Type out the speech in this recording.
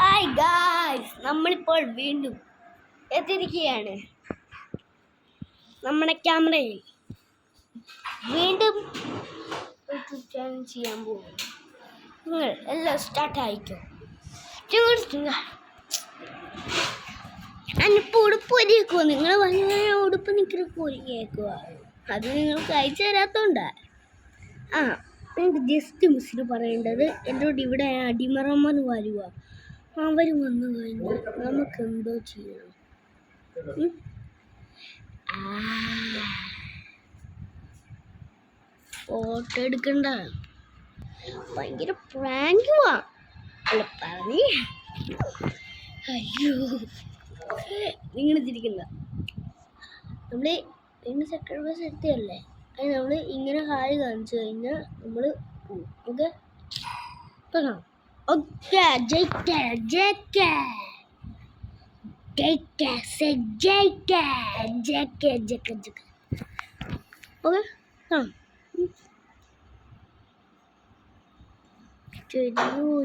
Hi guys നമ്മളിപ്പോൾ വീണ്ടും എത്തിയിരിക്കുകയാണ്. നമ്മുടെ ക്യാമറയിൽ. വീണ്ടും ചെയ്യാൻ പോകും നിങ്ങൾ എല്ലാം സ്റ്റാർട്ട് ആയിക്കോ? ഞാനിപ്പോൾ ഉടുപ്പ് ഒരുക്കുമോ നിങ്ങൾ പറഞ്ഞ ഉടുപ്പ് നിൽക്കുന്ന ഒരുക്കിയേക്കുക അത് നിങ്ങൾക്ക് അയച്ചു തരാത്തോണ്ടാ. ആ എനിക്ക് ജസ്റ്റ് മിസ്സിന് പറയേണ്ടത് എന്നോട് ഇവിടെ അടിമറമ്മ വരുക അവർ വന്നു കഴിഞ്ഞാൽ നമുക്ക് എന്തോ ചെയ്യണം. ഫോട്ടോ എടുക്കണ്ട. ഭയങ്കര പ്രാങ്കുവാ അല്ല പറഞ്ഞേ. അയ്യോ. നിങ്ങൾ തിരിക്കണ്ട നമ്മൾ ഇന്ന് സെക്കൻഡ് ബസ് എത്തിയല്ലേ? അത് നമ്മൾ ഇങ്ങനെ ഹായ് കാണിച്ചു കഴിഞ്ഞാൽ നമ്മൾ ഓക്കെ? ഇപ്പം okay Okay, JK, JK. JK, say JK, JK, JK, JK. Okay? Huh.